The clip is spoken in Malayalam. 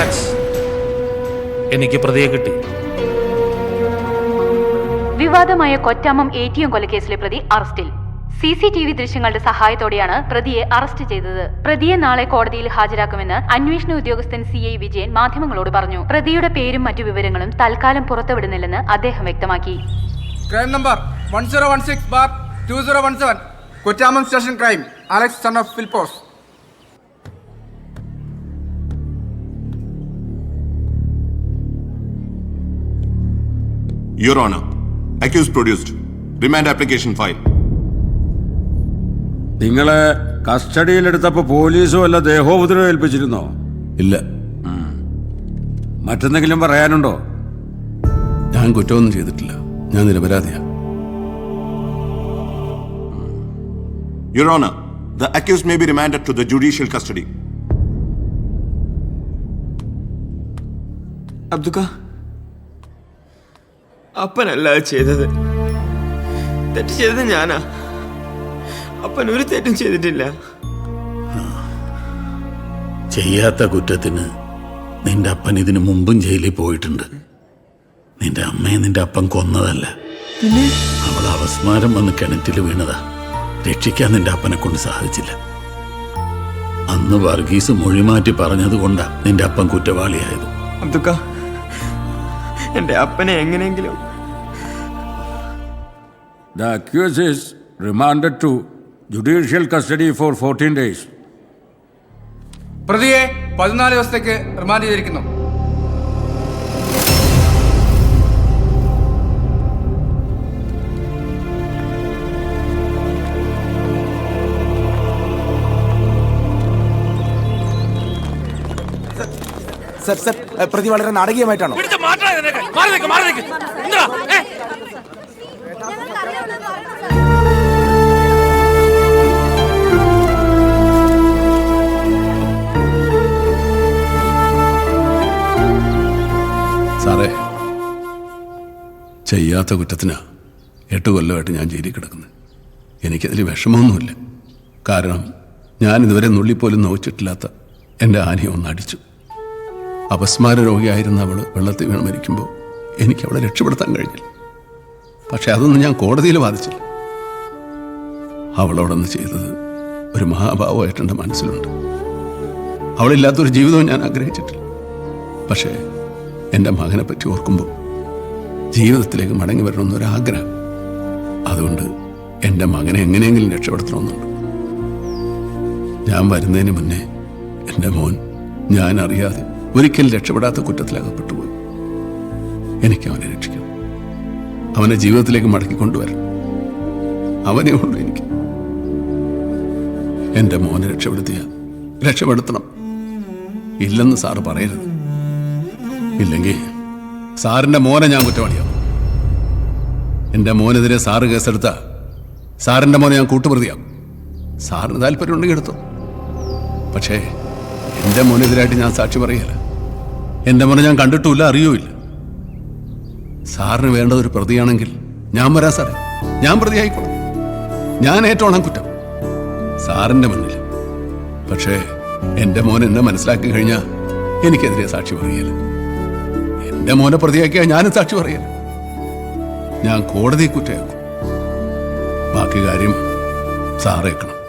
അലക്സ് എനിക്ക് പ്രതിയെ കിട്ടി. വിവാദമായ കൊറ്റാമം എ ടി എം കൊലക്കേസിലെ പ്രതി അറസ്റ്റിൽ. സി സി ടി വി ദൃശ്യങ്ങളുടെ സഹായത്തോടെയാണ് പ്രതിയെ അറസ്റ്റ് ചെയ്തത്. പ്രതിയെ നാളെ കോടതിയിൽ ഹാജരാക്കുമെന്ന് അന്വേഷണ ഉദ്യോഗസ്ഥൻ സി ഐ വിജയൻ മാധ്യമങ്ങളോട് പറഞ്ഞു. പ്രതിയുടെ പേരും മറ്റു വിവരങ്ങളും തൽക്കാലം പുറത്തുവിടുന്നില്ലെന്ന് അദ്ദേഹം വ്യക്തമാക്കി. Crime number one zero one six bar two zero one seven Kottamam station crime. Alex son of Philpose Your Honor, accused produced. Remand application file. നിങ്ങളെ കസ്റ്റഡിയിലെടുത്തപ്പോ പോലീസോ അല്ല ദേഹോപദ്രവം ഏൽപ്പിച്ചിരുന്നോ ഇല്ല മറ്റെന്തെങ്കിലും പറയാനുണ്ടോ ഞാൻ കുറ്റമൊന്നും ചെയ്തിട്ടില്ല ഞാൻ നിരപരാധിയാ Your Honor, the accused may be remanded to the judicial custody. അബ്ദുക്ക അപ്പനല്ല അത് ചെയ്തത്. തെറ്റ് ചെയ്തത് ഞാനാ. അപ്പൻ ഒരു തെറ്റും ചെയ്തിട്ടില്ല. ചെയ്യാത്ത കുറ്റത്തിന് നിന്റെ അപ്പൻ ഇതിനു മുമ്പും ജയിലിൽ പോയിട്ടുണ്ട്. നിന്റെ അമ്മയെ നിന്റെ അപ്പൻ കൊന്നതല്ല. അവൾ അവസ്മാരം വന്ന് കിണറ്റിൽ വീണതാ. രക്ഷിക്കാൻ നിന്റെ അപ്പനെ കൊണ്ട് സാധിച്ചില്ല. അന്ന് വർഗീസ് മൊഴിമാറ്റി പറഞ്ഞതുകൊണ്ടാ നിന്റെ അപ്പൻ കുറ്റവാളിയായത്. എന്റെ അപ്പനെ എങ്ങനെയെങ്കിലും the accuse is remanded to judicial custody for fourteen days പ്രതിയെ പതിനാല് ദിവസത്തേക്ക് റിമാൻഡ് ചെയ്തിരിക്കുന്നു. സർ സർ പ്രതി വളരെ നാടകീയമായിട്ടാണോ? സാറേ ചെയ്യാത്ത കുറ്റത്തിനാ എട്ട് കൊല്ലമായിട്ട് ഞാൻ ജയിലിൽ കിടക്കുന്നത് എനിക്കതിൽ വിഷമമൊന്നുമില്ല. കാരണം ഞാൻ ഇതുവരെ നുള്ളിപ്പോലും നോച്ചിട്ടില്ലാത്ത എന്റെ ആനയെ ഒന്നടിച്ചു അപസ്മാര രോഗിയായിരുന്ന അവൾ വെള്ളത്തിൽ വീണ് മരിക്കുമ്പോൾ എനിക്ക് അവളെ രക്ഷപ്പെടുത്താൻ കഴിഞ്ഞില്ല. പക്ഷെ അതൊന്നും ഞാൻ കോടതിയിൽ വാദിച്ചില്ല. അവളോടൊന്ന് ചെയ്തത് ഒരു മഹാഭാവമായിട്ട് എന്റെ മനസ്സിലുണ്ട്. അവളില്ലാത്തൊരു ജീവിതവും ഞാൻ ആഗ്രഹിച്ചിട്ടില്ല. പക്ഷേ എന്റെ മകനെ പറ്റി ഓർക്കുമ്പോൾ ജീവിതത്തിലേക്ക് മടങ്ങി വരണമെന്നൊരാഗ്രഹം. അതുകൊണ്ട് എന്റെ മകനെ എങ്ങനെയെങ്കിലും രക്ഷപ്പെടുത്തണമെന്നുണ്ട്. ഞാൻ വരുന്നതിന് മുന്നേ എന്റെ മോൻ ഞാൻ അറിയാതെ ഒരിക്കലും രക്ഷപ്പെടാത്ത കുറ്റത്തിലകപ്പെട്ടു പോയി. എനിക്ക് അവനെ രക്ഷിക്കണം. അവനെ ജീവിതത്തിലേക്ക് മടക്കി കൊണ്ടുവരണം. അവനെ കൊണ്ട് എനിക്ക്. എന്റെ മോനെ രക്ഷപ്പെടുത്തിയ രക്ഷപ്പെടുത്തണം. ഇല്ലെന്ന് സാറ് പറയരുത്. ഇല്ലെങ്കിൽ സാറിന്റെ മോനെ ഞാൻ കുറ്റവാളിയാ. എന്റെ മോനെതിരെ സാറ് കേസെടുത്ത സാറിന്റെ മോനെ ഞാൻ കൂട്ടുപ്രതിയാകും സാറിന് താല്പര്യം ഉണ്ടെങ്കിൽ എടുത്തു. പക്ഷേ എന്റെ മോനെതിരായിട്ട് ഞാൻ സാക്ഷി പറയുകയില്ല. എന്റെ മോനെ ഞാൻ കണ്ടിട്ടുമില്ല അറിയൂല്ല സാറിന് വേണ്ടത് ഒരു പ്രതിയാണെങ്കിൽ ഞാൻ വരാം സാറേ. ഞാൻ പ്രതിയായിക്കോളാം. ഞാൻ ഏറ്റോണം കുറ്റം സാറിന്റെ മുന്നിൽ. പക്ഷേ എന്റെ മോൻ എന്നെ മനസ്സിലാക്കി കഴിഞ്ഞാൽ എനിക്കെതിരെ സാക്ഷി പറയല എന്റെ മോനെ പ്രതിയാക്കിയാൽ ഞാനും സാക്ഷി പറയല. ഞാൻ കോടതി കുറ്റയാക്കും. ബാക്കി കാര്യം സാറേക്കണം